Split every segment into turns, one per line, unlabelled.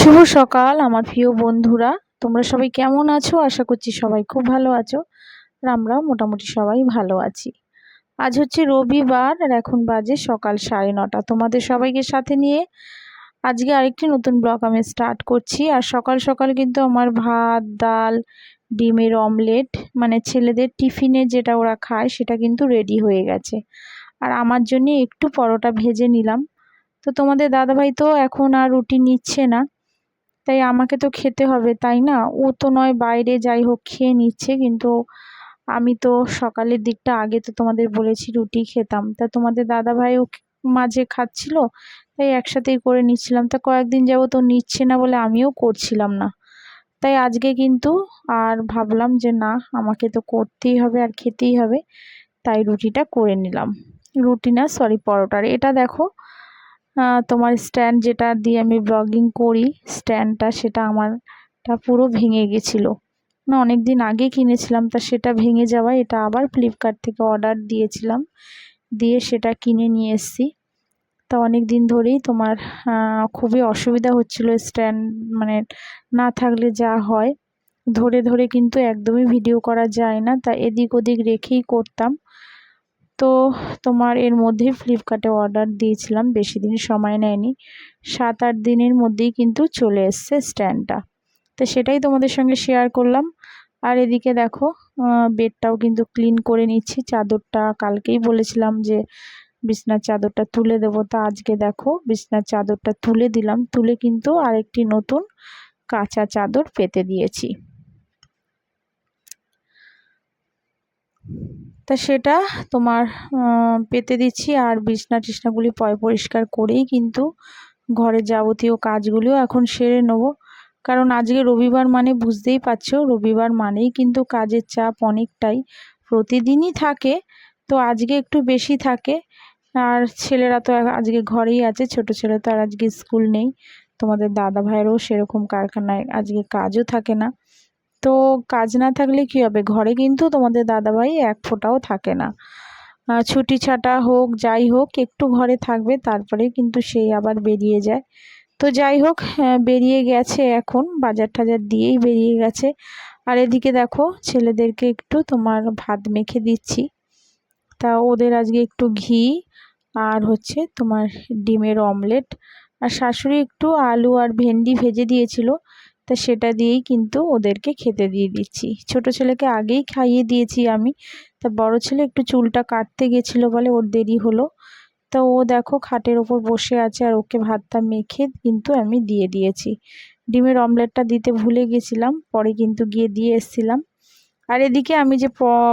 শুভ সকাল, আমার প্রিয় বন্ধুরা। তোমরা সবাই কেমন আছো? আশা করছি সবাই খুব ভালো আছো আর আমরাও মোটামুটি সবাই ভালো আছি। আজ হচ্ছে রবিবার আর এখন বাজে সকাল সাড়ে নটা। তোমাদের সবাইকে সাথে নিয়ে আজকে আরেকটি নতুন ব্লগ আমি স্টার্ট করছি। আর সকাল সকাল কিন্তু আমার ভাত, ডাল, ডিমের অমলেট মানে ছেলেদের টিফিনে যেটা ওরা খায় সেটা কিন্তু রেডি হয়ে গেছে। আর আমার জন্য একটু পরোটা ভেজে নিলাম। তো তোমাদের দাদাভাই তো এখন আর রুটি নিচ্ছে না। তাই আমাকে তো খেতে হবে, তাই না? ও তো নয় বাইরে, যাই হোক, খেয়ে নিচ্ছে। কিন্তু আমি তো সকালের দিকটা আগে তো তোমাদের বলেছি রুটি খেতাম। তা তোমাদের দাদাভাইও মাঝে খাচ্ছিল, তাই একসাথেই করে নিচ্ছিলাম। তা কয়েকদিন যাব তো নিচ্ছে না বলে আমিও করছিলাম না। তাই আজকে কিন্তু আর ভাবলাম যে না, আমাকে তো করতেই হবে আর খেতেই হবে। তাই রুটিটা করে নিলাম। রুটি না সরি পরোটার। এটা দেখো তোমার স্ট্যান্ড যেটা দিয়ে আমি ব্লগিং করি স্ট্যান্ডটা সেটা আমারটা পুরো ভেঙে গেছিল। না অনেক দিন আগে কিনেছিলাম, তা সেটা ভেঙে যাওয়ায় এটা আবার ফ্লিপকার্ট থেকে অর্ডার দিয়েছিলাম, দিয়ে সেটা কিনে নিয়ে এসেছি। তা অনেক দিন ধরেই তোমার খুবই অসুবিধা হচ্ছিল স্ট্যান্ড মানে না থাকলে যা হয়। ধরে ধরে কিন্তু একদমই ভিডিও করা যায় না, তা এদিক ওদিক রেখেই করতাম। তো তোমার এর মধ্যেই ফ্লিপকার্টে অর্ডার দিয়েছিলাম, বেশি দিন সময় নেয়নি। সাত, আট দিনের মধ্যেই কিন্তু চলে এসছে স্ট্যান্ডটা তো সেটাই তোমাদের সঙ্গে শেয়ার করলাম। আর এদিকে দেখো বেডটাও কিন্তু ক্লিন করে নিচ্ছি। চাদরটা কালকেই বলেছিলাম যে, বিছনার চাদরটা তুলে দেবো। তা আজকে দেখো, বিছনার চাদরটা তুলে দিলাম। তুলে কিন্তু আরেকটি নতুন কাঁচা চাদর পেতে দিয়েছি। তা সেটা তোমার পেতে দিচ্ছি। আর বিছনা টিছনাগুলি পয়, পরিষ্কার করেই কিন্তু ঘরের যাবতীয় কাজগুলিও এখন সেরে নেব। কারণ আজকে রবিবার মানে বুঝতেই পারছ, রবিবার মানেই কিন্তু কাজের চাপ অনেকটাই। প্রতিদিনই থাকে, তো আজকে একটু বেশি থাকে। আর ছেলেরা তো আজকে ঘরেই আছে, ছোট ছেলে তো আর আজকে স্কুল নেই। তোমাদের দাদা ভাইয়েরও সেরকম কারখানায় আজকে কাজও থাকে না। তো কাজ না থাকলে কী হবে? ঘরে কিন্তু তোমাদের দাদাভাই এক ফোঁটাও থাকে না। ছুটি ছাটা হোক, যাই হোক, একটু ঘরে থাকবে, তারপরে কিন্তু সেই আবার বেরিয়ে যায়। তো যাই হোক বেরিয়ে গেছে এখন, বাজার টাজার দিয়েই বেরিয়ে গেছে। আর এদিকে দেখো, ছেলেদেরকে একটু তোমার ভাত মেখে দিচ্ছি। তা ওদের আজকে একটু ঘি, আর হচ্ছে তোমার ডিমের অমলেট। আর শাশুড়ি একটু আলু আর ভেন্ডি ভেজে দিয়েছিল। তা সেটা দিয়েই কিন্তু ওদেরকে খেতে দিয়ে দিচ্ছি। ছোট ছেলেকে আগেই খাইয়ে দিয়েছি আমি। তা বড় ছেলে একটু চুলটা কাটতে গেছিল বলে ওর দেরি হলো। তা ও দেখো খাটের ওপর বসে আছে আর ওকে ভাতটা মেখে কিন্তু আমি দিয়ে দিয়েছি। ডিমের অমলেটটা দিতে ভুলে গেছিলাম, পরে কিন্তু গিয়ে দিয়ে এসছিলাম। আর এদিকে আমি যে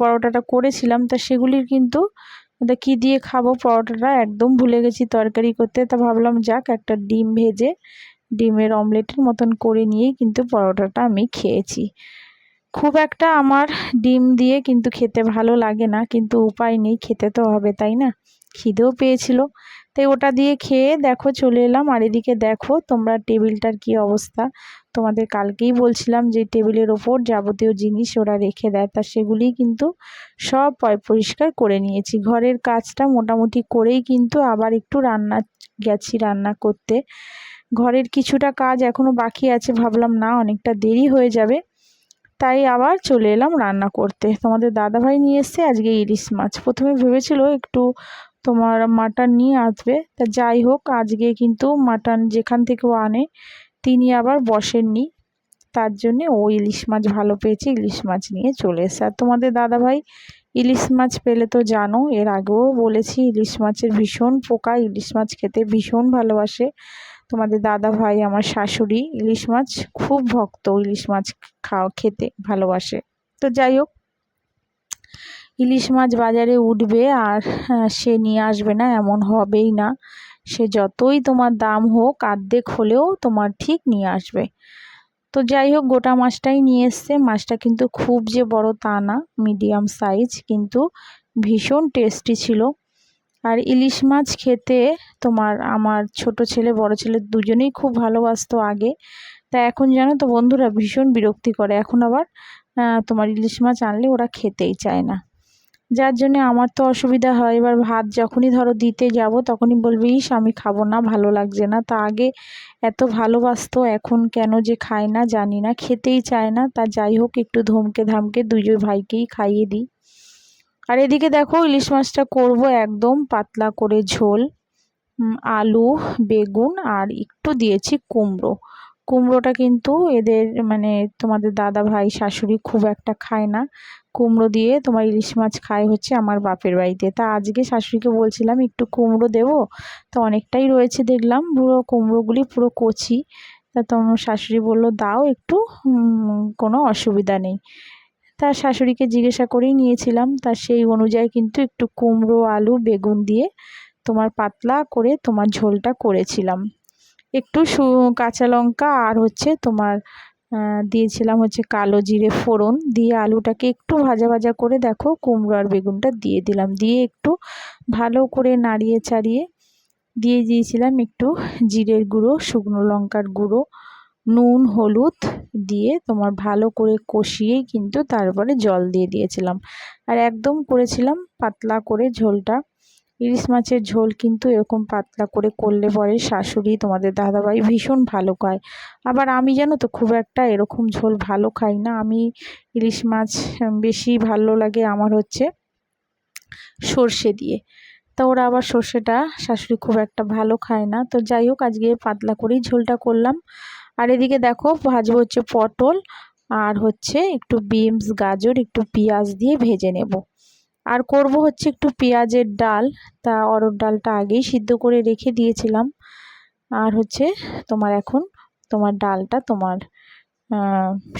পরোটাটা করেছিলাম, তা সেগুলির কিন্তু তা কী দিয়ে খাব পরোটাটা একদম ভুলে গেছি তরকারি করতে। তা ভাবলাম যাক একটা ডিম ভেজে ডিমের অমলেটের মতন করে নিয়েই কিন্তু পরোটাটা আমি খেয়েছি। খুব একটা আমার ডিম দিয়ে কিন্তু খেতে ভালো লাগে না, কিন্তু উপায় নেই, খেতে তো হবে, তাই না? খিদেও পেয়েছিল। তাই ওটা দিয়ে খেয়ে দেখো, চলে এলাম। আর এদিকে দেখো, তোমরা টেবিলটার কি অবস্থা? তোমাদের কালকেই বলছিলাম যে টেবিলের ওপর যাবতীয় জিনিস ওরা রেখে দেয়, তা সেগুলি কিন্তু সব পরিষ্কার করে নিয়েছি। ঘরের কাজটা মোটামুটি করেই কিন্তু আবার একটু রান্না, গেছি রান্না করতে। ঘরের কিছুটা কাজ এখনও বাকি আছে, ভাবলাম না, অনেকটা দেরি হয়ে যাবে। তাই আবার চলে এলাম রান্না করতে। তোমাদের দাদাভাই নিয়ে এসছে আজকে ইলিশ মাছ। প্রথমে ভেবেছিল একটু তোমার মাটন নিয়ে আসবে। তা যাই হোক, আজকে কিন্তু মাটন যেখান থেকেও আনে, তিনি আবার বসেননি। তার জন্যে ও ইলিশ মাছ ভালো পেয়েছে, ইলিশ মাছ নিয়ে চলে এসে আর তোমাদের দাদাভাই ইলিশ মাছ পেলে তো জানো, এর আগেও বলেছি ইলিশ মাছের ভীষণ পোকা, ইলিশ মাছ খেতে ভীষণ ভালোবাসে। তোমাদের দাদা ভাই, আমার শাশুড়ি ইলিশ মাছ, খুব ভক্ত ইলিশ মাছ খাওয়া খেতে ভালোবাসে। তো যাই হোক, ইলিশ মাছ বাজারে উঠবে আর সে নিয়ে আসবে না, এমন হবেই না। সে যতই তোমার দাম হোক আর্ধেক হলেও তোমার ঠিক নিয়ে আসবে। তো যাই হোক, গোটা মাছটাই নিয়ে এসছে। মাছটা কিন্তু খুব যে বড় তা না, মিডিয়াম সাইজ, কিন্তু ভীষণ টেস্টি ছিল। আর ইলিশ মাছ খেতে তোমার আমার ছোট ছেলে, বড় ছেলে দুজনেই খুব ভালোবাসতো আগে। তা এখন জানো তো বন্ধুরা ভীষণ বিরক্তি করে। এখন আবার তোমার ইলিশ মাছ আনলে ওরা খেতেই চায় না। যার জন্য আমার তো অসুবিধা হয়। এবার ভাত যখনই ধরো দিতে যাব, তখনই বলবে, ইস, আমি খাব না, ভালো লাগছে না। তা আগে এত ভালোবাসতো, এখন কেন যে খায় না জানি না, খেতেই চায় না। তা যাই হোক, একটু ধমকে ধামকে দুজন ভাইকেই খাইয়ে দিই। আর এদিকে দেখো ইলিশ মাছটা করব একদম পাতলা করে ঝোল। আলু, বেগুন আর একটু দিয়েছি কুমড়ো। কুমড়োটা কিন্তু এদের মানে তোমাদের দাদা ভাই, শাশুড়ি খুব একটা খায় না। কুমড়ো দিয়ে তোমার ইলিশ মাছ খায় হচ্ছে আমার বাপের বাড়িতে। তা আজকে শাশুড়িকে বলছিলাম, একটু কুমড়ো দেবো? তো অনেকটাই রয়েছে দেখলাম, পুরো কুমড়োগুলি পুরো কচি। তা তোমার শাশুড়ি বলল, দাও একটু কোনো অসুবিধা নেই। তার শাশুড়িকে জিজ্ঞাসা করেই নিয়েছিলাম, তা সেই অনুযায়ী কিন্তু একটু কুমড়ো, আলু, বেগুন দিয়ে তোমার পাতলা করে তোমার ঝোলটা করেছিলাম। একটু সু, কাঁচা লঙ্কা আর হচ্ছে তোমার দিয়েছিলাম হচ্ছে কালো জিরে ফোড়ন দিয়ে আলুটাকে একটু ভাজা ভাজা করে দেখো কুমড়ো আর বেগুনটা দিয়ে দিলাম। দিয়ে একটু ভালো করে নাড়িয়ে চাড়িয়ে দিয়ে দিয়েছিলাম একটু জিরের গুঁড়ো, শুকনো লঙ্কার গুঁড়ো নুন, হলুদ দিয়ে তোমার ভালো করে কষিয়েই কিন্তু তারপরে জল দিয়ে দিয়েছিলাম। আর একদম করেছিলাম পাতলা করে ঝোলটা। ইলিশ মাছের ঝোল কিন্তু এরকম পাতলা করে করলে পরে শাশুড়ি তোমাদের দাদাভাই ভীষণ ভালো খায়। আবার আমি জানো তো খুব একটা এরকম ঝোল ভালো খাই না। আমি ইলিশ মাছ বেশি ভালো লাগে আমার হচ্ছে সর্ষে দিয়ে। তা ওরা আবার সর্ষেটা শাশুড়ি খুব একটা ভালো খায় না। তো যাই হোক, আজকে পাতলা করেই ঝোলটা করলাম। আর এদিকে দেখো, ভাজবো হচ্ছে পটল আর হচ্ছে একটু বিনস, গাজর, একটু পেঁয়াজ দিয়ে ভেজে নেব। আর করব হচ্ছে একটু পেঁয়াজের ডাল, তা অরড় ডালটা আগেই সিদ্ধ করে রেখে দিয়েছিলাম। আর হচ্ছে তোমার এখন তোমার ডালটা তোমার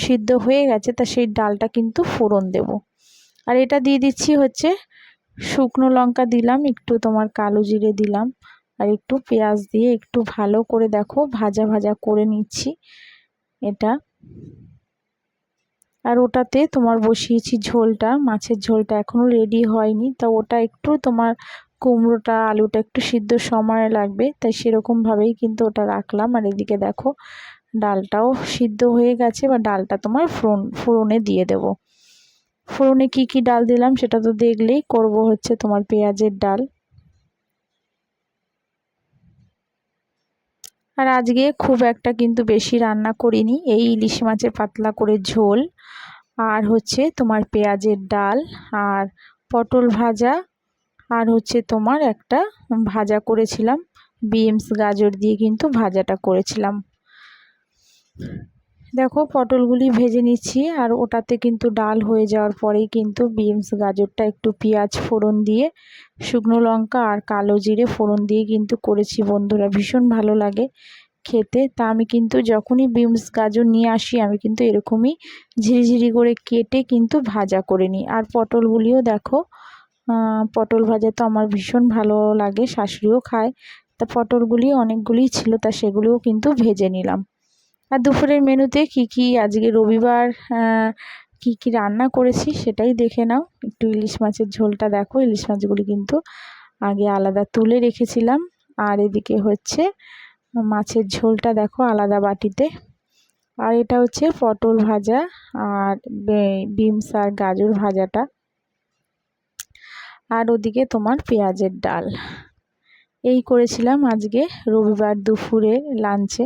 সিদ্ধ হয়ে গেছে, তা সেই ডালটা কিন্তু ফোড়ন দেব। আর এটা দিয়ে দিচ্ছি হচ্ছে শুকনো লঙ্কা দিলাম, একটু তোমার কালো জিরে দিলাম। আর একটু পেঁয়াজ দিয়ে একটু ভালো করে দেখো, ভাজা ভাজা করে নিচ্ছি এটা। আর ওটাতে তোমার বসিয়েছি ঝোলটা, মাছের ঝোলটা এখনও রেডি হয়নি, তা ওটা একটু তোমার কুমড়োটা, আলুটা একটু সিদ্ধ সময় লাগবে, তাই সেরকমভাবেই কিন্তু ওটা রাখলাম। আর এদিকে দেখো, ডালটাও সিদ্ধ হয়ে গেছে বা ডালটা তোমার ফোড়ন, ফোড়নে দিয়ে দেব। ফোড়নে কি কি ডাল দিলাম সেটা তো দেখলেই করব হচ্ছে তোমার পেঁয়াজের ডাল। আর আজকে খুব একটা কিন্তু বেশি রান্না করিনি। এই ইলিশ মাছের পাতলা করে ঝোল, আর হচ্ছে তোমার পেঁয়াজের ডাল, আর পটল ভাজা, আর হচ্ছে তোমার একটা ভাজা করেছিলাম, বিনস গাজর দিয়ে কিন্তু ভাজাটা করেছিলাম। দেখো পটলগুলি ভেজে নিচ্ছি আর ওটাতে কিন্তু ডাল হয়ে যাওয়ার পরেই কিন্তু বিনস, গাজরটা একটু পেঁয়াজ ফোড়ন দিয়ে, শুকনো লঙ্কা আর কালো জিরে ফোড়ন দিয়ে কিন্তু করেছি বন্ধুরা, ভীষণ ভালো লাগে খেতে। তা আমি কিন্তু যখনই বিনস, গাজর নিয়ে আসি, আমি কিন্তু এরকমই ঝিরিঝিরি করে কেটে কিন্তু ভাজা করে নিই। আর পটলগুলিও দেখো পটল ভাজা তো আমার ভীষণ ভালো লাগে, শাশুড়িও খায়। তা পটলগুলি অনেকগুলি ছিল, তা সেগুলিও কিন্তু ভেজে নিলাম। আর দুপুরের মেনুতে কি কি? আজকে রবিবার কি কি রান্না করেছি সেটাই দেখে নাও। একটু ইলিশ মাছের ঝোলটা দেখো। ইলিশ মাছগুলি কিন্তু আগে আলাদা তুলে রেখেছিলাম। আর এদিকে হচ্ছে মাছের ঝোলটা দেখো আলাদা বাটিতে। আর এটা হচ্ছে পটল ভাজা আর বিমস আর গাজর ভাজাটা। আর ওদিকে তোমার পেঁয়াজের ডাল। এই করেছিলাম আজকে রবিবার দুপুরে লাঞ্চে।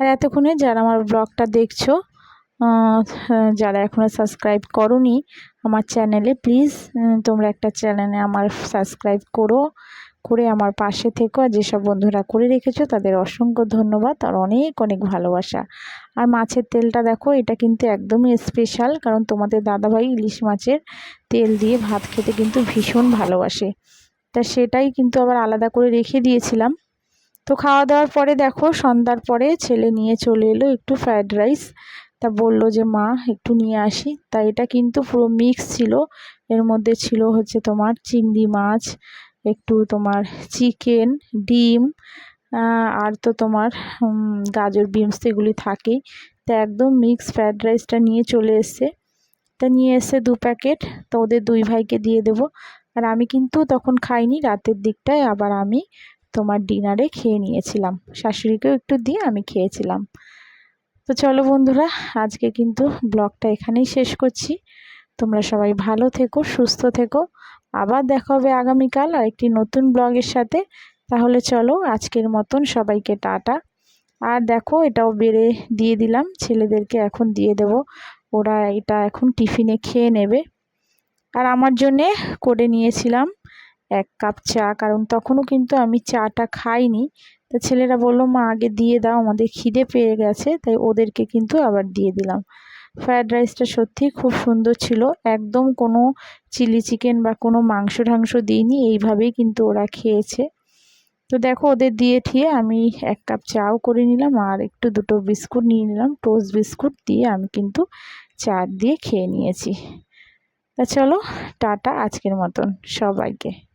আর এতক্ষণে যারা আমার ব্লগটা দেখছ যারা এখনও সাবস্ক্রাইব করনি, আমার চ্যানেলে প্লিজ তোমরা একটা চ্যানেলে আমার সাবস্ক্রাইব করো, করে আমার পাশে থেকো। আর যেসব বন্ধুরা করে রেখেছো, তাদের অসংখ্য ধন্যবাদ আর অনেক অনেক ভালোবাসা। আর মাছের তেলটা দেখো, এটা কিন্তু একদমই স্পেশাল কারণ তোমাদের দাদাভাই ইলিশ মাছের তেল দিয়ে ভাত খেতে কিন্তু ভীষণ ভালোবাসে। তা সেটাই কিন্তু আবার আলাদা করে রেখে দিয়েছিলাম। তো খাওয়া দাওয়ার পরে দেখো, সন্ধ্যার পরে ছেলে নিয়ে চলে এলো একটু ফ্রায়েড রাইস তা বলল যে, মা, একটু নিয়ে আসি। তা এটা কিন্তু পুরো মিক্স ছিল। এর মধ্যে ছিল হচ্ছে তোমার চিংড়ি মাছ, একটু তোমার চিকেন ডিম আর তো তোমার গাজর বিনস এগুলি থাকেই। তা একদম মিক্স ফ্রায়েড রাইসটা নিয়ে চলে এসছে। তা নিয়ে এসে দু প্যাকেট তো ওদের দুই ভাইকে দিয়ে দেবো। আর আমি কিন্তু তখন খাইনি, রাতের দিকটায় আবার আমি তোমার ডিনারে খেয়ে নিয়েছিলাম। শাশুড়িকেও একটু দিয়ে আমি খেয়েছিলাম। তো চলো বন্ধুরা, আজকে কিন্তু ব্লগটা এখানেই শেষ করছি। তোমরা সবাই ভালো থেকো, সুস্থ থেকো। আবার দেখা হবে আগামীকাল আর একটি নতুন ব্লগের সাথে। তাহলে চলো আজকের মতন সবাইকে টাটা। আর দেখো, এটাও বেড়ে দিয়ে দিলাম। ছেলেদেরকে এখন দিয়ে দেব। ওরা এটা এখন টিফিনে খেয়ে নেবে। আর আমার জন্যে করে নিয়েছিলাম এক কাপ চা, কারণ তখনও কিন্তু আমি চাটা খাইনি। তা ছেলেরা বলল, মা, আগে দিয়ে দাও, আমাদের খিদে পেয়ে গেছে। তাই ওদেরকে কিন্তু আবার দিয়ে দিলাম। ফ্রায়েড রাইসটা সত্যিই খুব সুন্দর ছিল। একদম কোনো চিলি চিকেন বা কোনো মাংস ঠাংস দিইনি, এইভাবেই কিন্তু ওরা খেয়েছে। তো দেখো, ওদের দিয়ে ঠিয়ে আমি এক কাপ চাও করে নিলাম, আর একটু দুটো বিস্কুট নিয়ে নিলাম। টোস্ট বিস্কুট দিয়ে আমি কিন্তু চা দিয়ে খেয়ে নিয়েছি। তা চলো, টাটা আজকের মতন সবাইকে।